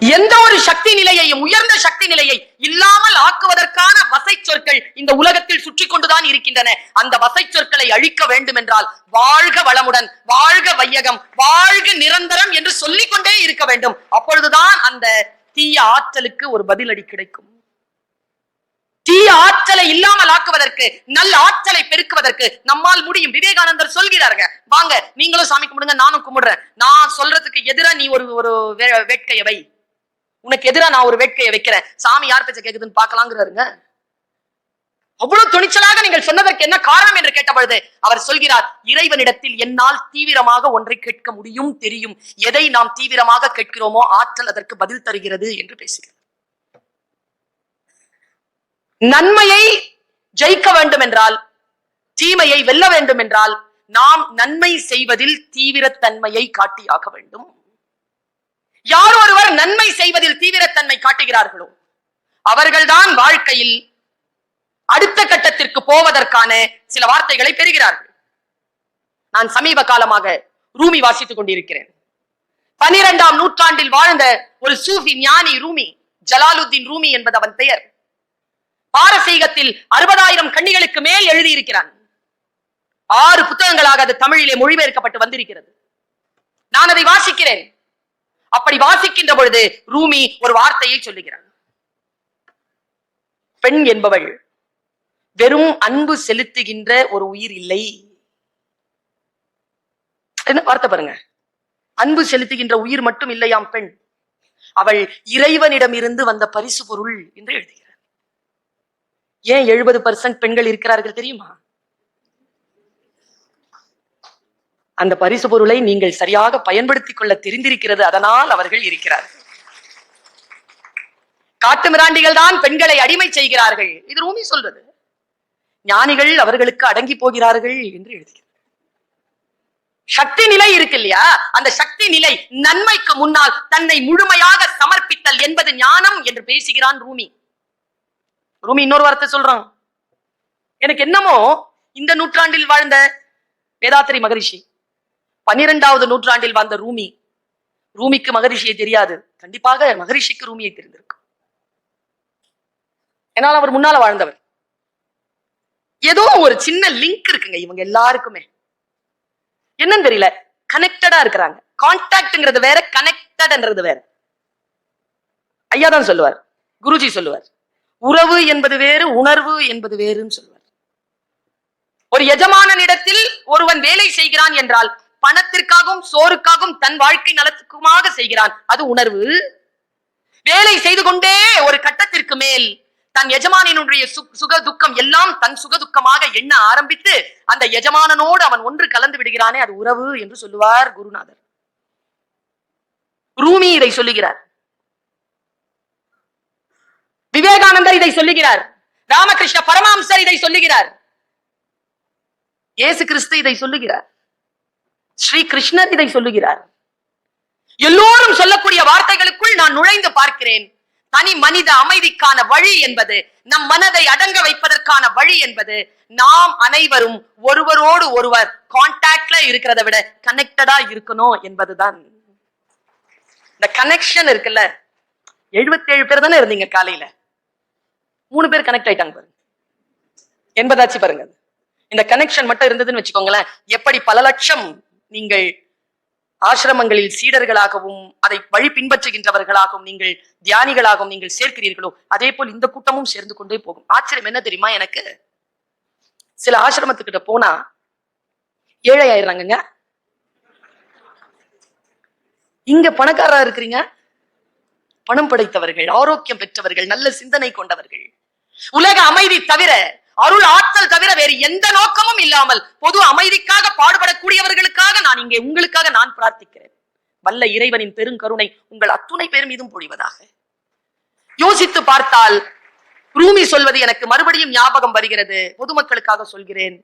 எந்த ஒரு சக்தி நிலையையும் உயர்ந்த சக்தி நிலையை இல்லாமல் ஆக்குவதற்கான வசை சொற்கள் இந்த உலகத்தில் சுற்றி கொண்டுதான் இருக்கின்றன. அந்த வசை சொற்களை அழிக்க வேண்டும் என்றால் வாழ்க வளமுடன் வாழ்க வையகம் வாழ்க நிரந்தரம் என்று சொல்லிக்கொண்டே இருக்க வேண்டும். அப்பொழுதுதான் அந்த தீய ஆற்றலுக்கு ஒரு பதிலடி கிடைக்கும். தீய ஆற்றலை இல்லாமல் ஆக்குவதற்கு நல்ல ஆற்றலை பெருக்குவதற்கு நம்மால் முடியும். விவேகானந்தர் சொல்கிறாருங்க வாங்க நீங்களும் சாமி கும்பிடுங்க நானும் கும்பிடுறேன். நான் சொல்றதுக்கு எதிராக நீ ஒரு ஒரு வே- உனக்கு எதிராக நான் ஒரு வேட்கையை வைக்கிறேன். சாமி யார் பேச்ச கேக்குதுன்னு பாக்கலாங்கிறாருங்க அவ்வளவு துணிச்சலாக நீங்கள் சொன்னதற்கு என்ன காரணம் என்று கேட்ட பொழுது அவர் சொல்கிறார் இறைவனிடத்தில் என்னால் தீவிரமாக ஒன்றை கேட்க முடியும் தெரியும். எதை நாம் தீவிரமாக கேட்கிறோமோ ஆற்றல் அதற்கு பதில் தருகிறது என்று பேசுகிறார். நன்மையை ஜெயிக்க வேண்டும் என்றால் தீமையை வெல்ல வேண்டும் என்றால் நாம் நன்மை செய்வதில் தீவிரத்தன்மையை காட்டியாக வேண்டும். யார் ஒருவர் நன்மை செய்வதில் தீவிரத்தன்மை காட்டுகிறார்களோ அவர்கள்தான் வாழ்க்கையில் அடுத்த கட்டத்திற்கு போவதற்கான சில வார்த்தைகளை பெறுகிறார்கள். நான் சமீப காலமாக ரூமி வாசித்துக் கொண்டிருக்கிறேன். பனிரெண்டாம் நூற்றாண்டில் வாழ்ந்த ஒரு சூஃபி ஞானி ரூமி ஜலாலுத்தீன் ரூமி என்பது அவன் பெயர். பாரசீகத்தில் அறுபதாயிரம் கண்ணிகளுக்கு மேல் எழுதியிருக்கிறான். ஆறு புத்தகங்களாக அது தமிழிலே மொழிபெயர்க்கப்பட்டு வந்திருக்கிறது. நான் அதை வாசிக்கிறேன். அப்படி வாசிக்கின்ற பொழுது ரூமி ஒரு வார்த்தையை சொல்லுகிறார். பெண் என்பவள் வெறும் அன்பு செலுத்துகின்ற ஒரு உயிர் இல்லை. என்ன வார்த்தை பாருங்க. அன்பு செலுத்துகின்ற உயிர் மட்டும் இல்லையாம் பெண். அவள் இறைவனிடம் இருந்து வந்த பரிசு பொருள் என்று எழுதுகிறார். ஏன் எழுபது பர்சன்ட் பெண்கள் இருக்கிறார்கள் தெரியுமா? அந்த பரிசு பொருளை நீங்கள் சரியாக பயன்படுத்திக் கொள்ள தெரிந்திருக்கிறது அதனால் அவர்கள் இருக்கிறார்கள். காட்டு மிராண்டிகள் தான் பெண்களை அடிமை செய்கிறார்கள். இது ரூமி சொல்றது. ஞானிகள் அவர்களுக்கு அடங்கி போகிறார்கள் என்று எழுதுகிறார் சக்தி நிலை இருக்கு இல்லையா? அந்த சக்தி நிலை நன்மைக்கு முன்னால் தன்னை முழுமையாக சமர்ப்பித்தல் என்பது ஞானம் என்று பேசுகிறான் ரூமி. ரூமி இன்னொரு வார்த்தை சொல்றான். எனக்கு என்னமோ இந்த நூற்றாண்டில் வாழ்ந்த வேதாத்திரி மகரிஷி பன்னிரெண்டாவது நூற்றாண்டில் வந்த ரூமி ரூமிக்கு மகரிஷியை தெரியாது. கண்டிப்பாக மகரிஷிக்கு ரூமியை தெரிந்திருக்கும். ஏன்னால் அவர் முன்னால வாழ்ந்தவர். ஏதோ ஒரு சின்ன லிங்க் இருக்குங்க இவங்க எல்லாருக்குமே. என்னன்னு தெரியல. கனெக்டடா இருக்கிறாங்க. கான்டாக்ட்ங்கிறது வேற கனெக்டட்ன்றது வேற. ஐயா தான் சொல்லுவார். குருஜி சொல்லுவார். உறவு என்பது வேறு உணர்வு என்பது வேறுன்னு சொல்லுவார். ஒரு எஜமானனிடத்தில் ஒருவன் வேலை செய்கிறான் என்றால் பணத்திற்காகவும் சோறுக்காகவும் தன் வாழ்க்கை நலத்துக்குமாக செய்கிறான். அது உணர்வு. வேலை செய்து கொண்டே ஒரு கட்டத்திற்கு மேல் தன் எஜமானினுடைய சுக துக்கம் எல்லாம் தன் சுக துக்கமாக எண்ண ஆரம்பித்து அந்த எஜமானனோடு அவன் ஒன்று கலந்து விடுகிறானே அது உறவு என்று சொல்லுவார் குருநாதர். ரூமி இதை சொல்லுகிறார். விவேகானந்தர் இதை சொல்லுகிறார். ராமகிருஷ்ண பரமாம்சர் இதை சொல்லுகிறார். இயேசு கிறிஸ்து இதை சொல்லுகிறார். ஸ்ரீ கிருஷ்ணர் இதை சொல்லுகிறார். எல்லோரும் சொல்லக்கூடிய வார்த்தைகளுக்குள் நான் நுழைந்து பார்க்கிறேன். தனி மனித அமைதிக்கான வழி என்பது நம் மனதை அடங்க வைப்பதற்கான வழி என்பது நாம் அனைவரும் ஒருவரோடு ஒருவர் கான்டாக்ட்ல இருக்கிறத விட கனெக்டடா இருக்கணும் என்பதுதான். இந்த கனெக்ஷன் இருக்குல்ல 77 பேர் தானே இருந்தீங்க காலையில. மூணு பேர் கனெக்ட் ஆயிட்டாங்க பாருங்க. என்பதாச்சு பாருங்க. இந்த கனெக்ஷன் மட்டும் இருந்ததுன்னு வச்சுக்கோங்களேன் எப்படி பல லட்சம் நீங்கள் ஆசிரமங்களில் சீடர்களாகவும் அதை வழி பின்பற்றுகின்றவர்களாகவும் நீங்கள் தியானிகளாகவும் நீங்கள் சேர்க்கிறீர்களோ அதே போல் இந்த கூட்டமும் சேர்ந்து கொண்டே போகும். ஆச்சரியம் என்ன தெரியுமா எனக்கு? சில ஆசிரமத்துக்கிட்ட போனா ஏழை ஆயிடுறாங்கங்க. இங்க பணக்காரரா இருக்கிறீங்க? பணம் படைத்தவர்கள் ஆரோக்கியம் பெற்றவர்கள் நல்ல சிந்தனை கொண்டவர்கள். உலக அமைதி தவிர அருள் ஆற்றல் தவிர வேறு எந்த நோக்கமும் இல்லாமல் பொது அமைதிக்காக பாடுபடக்கூடியவர்களுக்காக நான் இங்கே உங்களுக்காக நான் பிரார்த்திக்கிறேன். வல்ல இறைவனின் பெருங்கருணை உங்கள் அத்துணை பேர் மீதும் பொழிவதாக. யோசித்து பார்த்தால் ரூமி சொல்வது எனக்கு மறுபடியும் ஞாபகம் வருகிறது. பொதுமக்களுக்காக சொல்கிறேன்.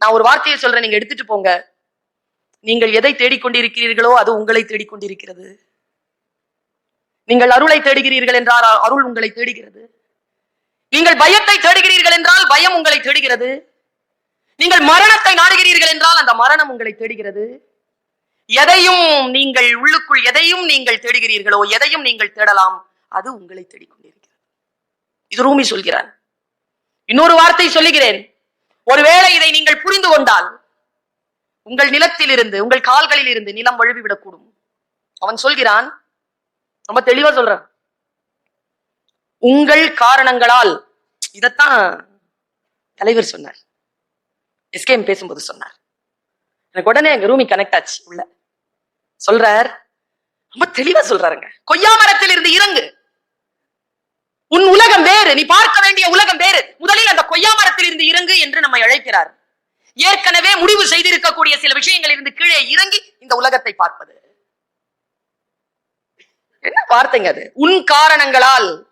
நான் ஒரு வார்த்தையை சொல்றேன் நீங்க எடுத்துட்டு போங்க. நீங்கள் எதை தேடிக்கொண்டிருக்கிறீர்களோ அது உங்களை தேடிக்கொண்டிருக்கிறது. நீங்கள் அருளை தேடுகிறீர்கள் என்றால் அருள் உங்களை தேடுகிறது. நீங்கள் பயத்தை தேடுகிறீர்கள் என்றால் பயம் உங்களை தேடுகிறது. நீங்கள் மரணத்தை நாடுகிறீர்கள் என்றால் அந்த மரணம் உங்களை தேடுகிறது. எதையும் நீங்கள் உள்ளுக்குள் எதையும் நீங்கள் தேடுகிறீர்களோ எதையும் நீங்கள் தேடலாம் அது உங்களை தேடிக்கொண்டிருக்கிறது. இது ரூமி சொல்கிறான். இன்னொரு வார்த்தை சொல்லுகிறேன். ஒருவேளை இதை நீங்கள் புரிந்து கொண்டால் உங்கள் நிலத்தில் இருந்து உங்கள் கால்களில் இருந்து நிலம் வழுவி விடக்கூடும் அவன் சொல்கிறான் ரொம்ப தெளிவா சொல்றான். உங்கள் காரணங்களால். இதத்தான் தலைவர் சொன்னார். எஸ்கேம் பேசும்போது சொன்னார். எனக்கு உடனே எங்க ரூமி கனெக்ட் ஆச்சு உள்ள. சொல்றார். ரொம்ப தெளிவா சொல்றாருங்க. கொய்யா மரத்தில் இருந்து இறங்கு. உன் உலகம் வேறு. நீ பார்க்க வேண்டிய உலகம் வேறு. முதலில் அந்த கொய்யா மரத்தில் இருந்து இறங்கு என்று நம்மை அழைக்கிறார். ஏற்கனவே முடிவு செய்திருக்கக்கூடிய சில விஷயங்கள் இருந்து கீழே இறங்கி இந்த உலகத்தை பார்ப்பது. என்ன வார்த்தைங்க அது? உன் காரணங்களால்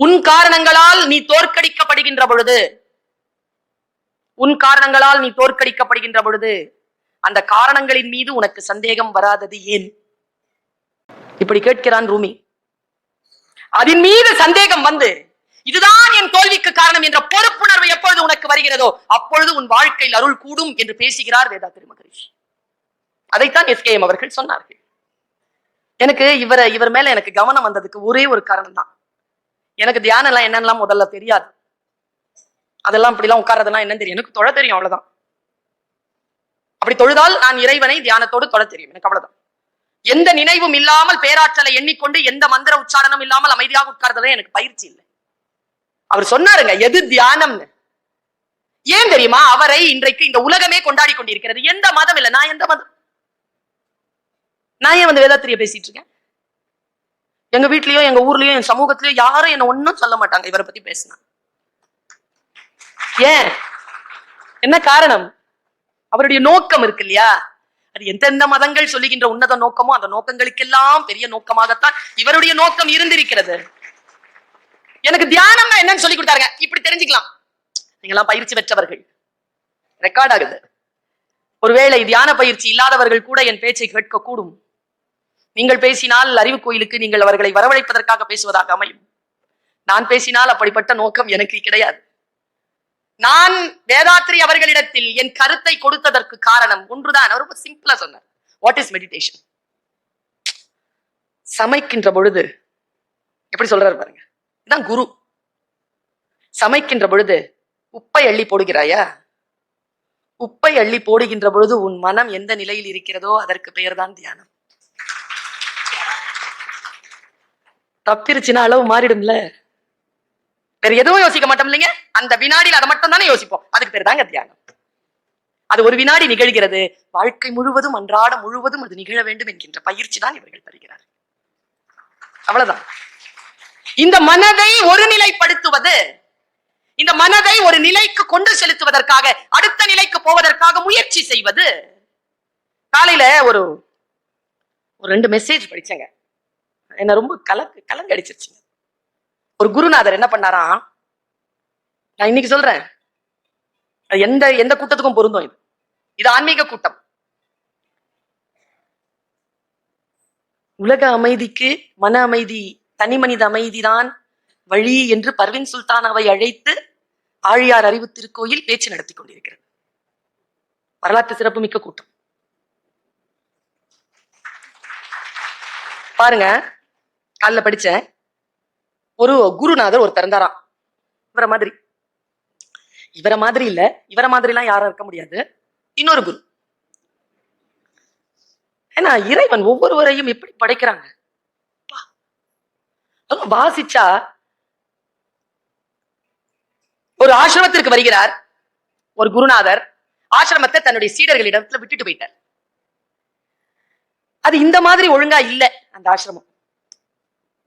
உன் காரணங்களால் நீ தோற்கடிக்கப்படுகின்ற பொழுது உன் காரணங்களால் நீ தோற்கடிக்கப்படுகின்ற பொழுது அந்த காரணங்களின் மீது உனக்கு சந்தேகம் வராதது ஏன்? இப்படி கேட்கிறான் ரூமி. அதன் மீது சந்தேகம் வந்து இதுதான் என் தோல்விக்கு காரணம் என்ற பொறுப்புணர்வு எப்பொழுது உனக்கு வருகிறதோ அப்பொழுது உன் வாழ்க்கையில் அருள் கூடும் என்று பேசுகிறார் வேதா திருமகரிஷி அதைத்தான் எஸ்கேஎம் அவர்கள் சொன்னார்கள். எனக்கு இவரை இவர் மேல எனக்கு கவனம் வந்ததுக்கு ஒரே ஒரு காரணம் தான் எனக்கு தியானம் எல்லாம் என்னென்னலாம் முதல்ல தெரியாது. அதெல்லாம் இப்படிலாம் உட்காரதெல்லாம் என்னன்னு தெரியும். எனக்கு தொழ தெரியும் அவ்வளவுதான். அப்படி தொழுதால் நான் இறைவனை தியானத்தோடு தொழ தெரியும். எனக்கு அவ்வளவுதான். எந்த நினைவும் இல்லாமல் பேராற்றலை எண்ணிக்கொண்டு எந்த மந்திர உச்சாரணம் இல்லாமல் அமைதியாக உட்கார்றதே எனக்கு பயிற்சி இல்லை. அவர் சொன்னாருங்க எது தியானம்னு? ஏன் தெரியுமா? அவரை இன்றைக்கு இந்த உலகமே கொண்டாடி கொண்டிருக்கிறது. எந்த மதம் இல்லை. நான் எந்த மதம்? நான் ஏன் வந்து வேதாத்திரிய பேசிட்டு இருக்கேன்? எங்க வீட்லயோ எங்க ஊர்லயோ என் சமூகத்திலயோ யாரும் என்ன ஒன்னும் சொல்ல மாட்டாங்க. இவரை பத்தி பேசினா. ஏன்? என்ன காரணம்? அவருடைய நோக்கம் இருக்கு இல்லையா அது எந்தெந்த மதங்கள் சொல்லுகின்ற உன்னத நோக்கமோ அந்த நோக்கங்களுக்கெல்லாம் பெரிய நோக்கமாகத்தான் இவருடைய நோக்கம் இருந்திருக்கிறது. எனக்கு தியானம்னா என்னன்னு சொல்லி கொடுத்தாருங்க. இப்படி தெரிஞ்சுக்கலாம். நீங்களாம் பயிற்சி பெற்றவர்கள். ரெக்கார்ட் ஆகுது. ஒருவேளை தியான பயிற்சி இல்லாதவர்கள் கூட என் பேச்சை கேட்க கூடும் நீங்கள் பேசினால் அறிவு கோயிலுக்கு நீங்கள் அவர்களை வரவழைப்பதற்காக பேசுவதாக அமையும். நான் பேசினால் அப்படிப்பட்ட நோக்கம் எனக்கு கிடையாது. நான் வேதாத்ரி அவர்களிடத்தில் என் கருத்தை கொடுத்ததற்கு காரணம் ஒன்றுதான். ரொம்ப சிம்பிளா சொன்னார். வாட் இஸ் மெடிடேஷன் சமைக்கின்ற பொழுது எப்படி சொல்றாரு பாருங்க. இதான் குரு. சமைக்கின்ற பொழுது உப்பை அள்ளி போடுகிறாயா? உப்பை அள்ளி போடுகின்ற பொழுது உன் மனம் எந்த நிலையில் இருக்கிறதோ அதற்கு பெயர்தான் தியானம். தப்பிருச்சுன்னா அளவு மாறிடும்ல. வேற எதுவும் யோசிக்க மாட்டோம் இல்லைங்க? அந்த வினாடியில் அதை மட்டும் தானே யோசிப்போம். அதுக்கு பேர் தாங்க தியானம். அது ஒரு வினாடி நிகழ்கிறது. வாழ்க்கை முழுவதும் அன்றாடம் முழுவதும் அது நிகழ வேண்டும் என்கின்ற பயிற்சி தான் இவர்கள் தருகிறார். அவ்வளவுதான். இந்த மனதை ஒருநிலைப்படுத்துவது இந்த மனதை ஒரு நிலைக்கு கொண்டு செலுத்துவதற்காக அடுத்த நிலைக்கு போவதற்காக முயற்சி செய்வது. காலையில ஒரு ஒரு ரெண்டு மெசேஜ் படிச்சேங்க. என்ன ரொம்ப கலக்கு கலங்க அடிச்சிருச்சுங்க ஒரு குருநாதர் என்ன பண்ணாராம் நான் இன்னைக்கு சொல்றேன். எந்த எந்த கூட்டத்துக்கும் பொருந்தும் இது. இது ஆன்மீக கூட்டம். உலக அமைதிக்கு மன அமைதி தனி மனித அமைதிதான் வழி என்று பர்வின் சுல்தானாவை அழைத்து ஆழியார் அறிவு திருக்கோயில் பேச்சு நடத்தி கொண்டிருக்கிறது. வரலாற்று சிறப்புமிக்க கூட்டம். பாருங்க காலில் படித்தேன் ஒரு குருநாதர் ஒருத்தர் இருந்தாராம். இவரை மாதிரி. இவரை மாதிரி இல்ல. இவரை மாதிரி எல்லாம் யாரும் இருக்க முடியாது. இன்னொரு குரு. ஏன்னா இறைவன் ஒவ்வொருவரையும் எப்படி படைக்கிறாங்க? வாசிச்சா ஒரு ஆசிரமத்திற்கு வருகிறார் ஒரு குருநாதர். ஆசிரமத்தை தன்னுடைய சீடர்களிடத்துல விட்டுட்டு போயிட்டார். அது இந்த மாதிரி ஒழுங்கா இல்ல அந்த ஆசிரமம்.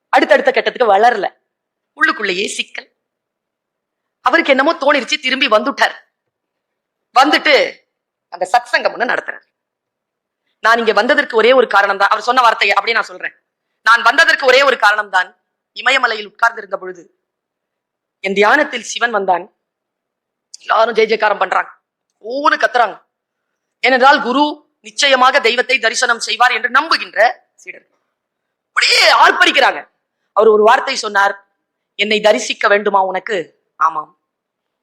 அடுத்தடுத்த கட்டத்துக்கு வளரல. உள்ளுக்குள்ளேயே சிக்கல். அவருக்கு என்னமோ தோணிருச்சு திரும்பி வந்துட்டார். வந்துட்டு அந்த சத் சங்கம் ஒண்ணு நடத்துறாரு. நான் இங்க வந்ததற்கு ஒரே ஒரு காரணம் தான் அவர் சொன்ன வார்த்தையை அப்படியே நான் சொல்றேன். நான் வந்ததற்கு ஒரே ஒரு காரணம் தான் இமயமலையில் உட்கார்ந்திருந்த பொழுது என் தியானத்தில் சிவன் வந்தான். எல்லாரும் ஜெய ஜெயக்காரம் பண்றாங்க. ஓன்னு கத்துறாங்க. ஏனென்றால் குரு நிச்சயமாக தெய்வத்தை தரிசனம் செய்வார் என்று நம்புகின்ற சீடர்கள். அப்படியே ஆர்ப்பரிக்கிறாங்க. அவர் ஒரு வார்த்தை சொன்னார் என்னை தரிசிக்க வேண்டுமா உனக்கு? ஆமாம்.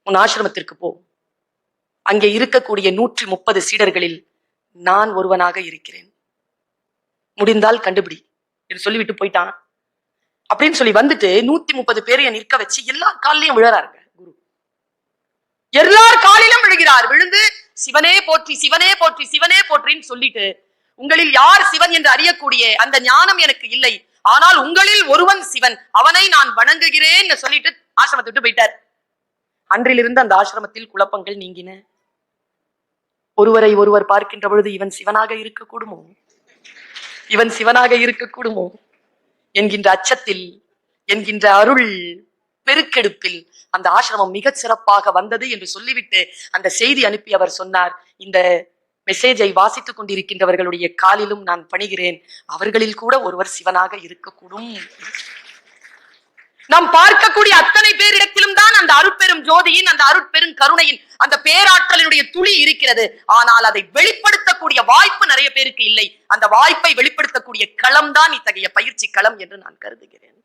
உன் ஆசிரமத்திற்கு போ. அங்கே இருக்கக்கூடிய நூற்றி முப்பது சீடர்களில் நான் ஒருவனாக இருக்கிறேன். முடிந்தால் கண்டுபிடி. என்று சொல்லிவிட்டு போயிட்டான். அப்படின்னு சொல்லி வந்துட்டு நூத்தி முப்பது பேரைய நிற்க வச்சு எல்லா காலிலையும் விழறாருங்க குரு. எல்லார் காலிலும் விழுகிறார். விழுந்து சிவனே போற்றி சிவனே போற்றி சிவனே போற்றின்னு சொல்லிட்டு உங்களில் யார் சிவன் என்று அறியக்கூடிய அந்த ஞானம் எனக்கு இல்லை. ஆனால் உங்களில் ஒருவன் சிவன் அவனை நான் வணங்குகிறேன் சொல்லிட்டு ஆசிரமத்தை விட்டு போயிட்டார். அன்றிலிருந்து அந்த ஆசிரமத்தில் குழப்பங்கள் நீங்கின. ஒருவரை ஒருவர் பார்க்கின்ற பொழுது இவன் சிவனாக இருக்கக்கூடுமோ? இவன் சிவனாக இருக்கக்கூடுமோ? என்கின்ற அச்சத்தில் என்கின்ற அருள் பெருக்கெடுப்பில் அந்த ஆசிரமம் மிகச் சிறப்பாக வந்தது என்று சொல்லிவிட்டு அந்த செய்தி அனுப்பி அவர் சொன்னார் இந்த மெசேஜை வாசித்துக் கொண்டிருக்கின்றவர்களுடைய காலிலும் நான் பணிகிறேன். அவர்களில் கூட ஒருவர் சிவனாக இருக்கக்கூடும். நாம் பார்க்கக்கூடிய அத்தனை பேரிடத்திலும் தான் அந்த அருட்பெரும் ஜோதியின் அந்த அருட்பெரும் கருணையின் அந்த பேராற்றலினுடைய துளி இருக்கிறது. ஆனால் அதை வெளிப்படுத்தக்கூடிய வாய்ப்பு நிறைய பேருக்கு இல்லை. அந்த வாய்ப்பை வெளிப்படுத்தக்கூடிய களம் தான் இத்தகைய பயிற்சி களம் என்று நான் கருதுகிறேன்.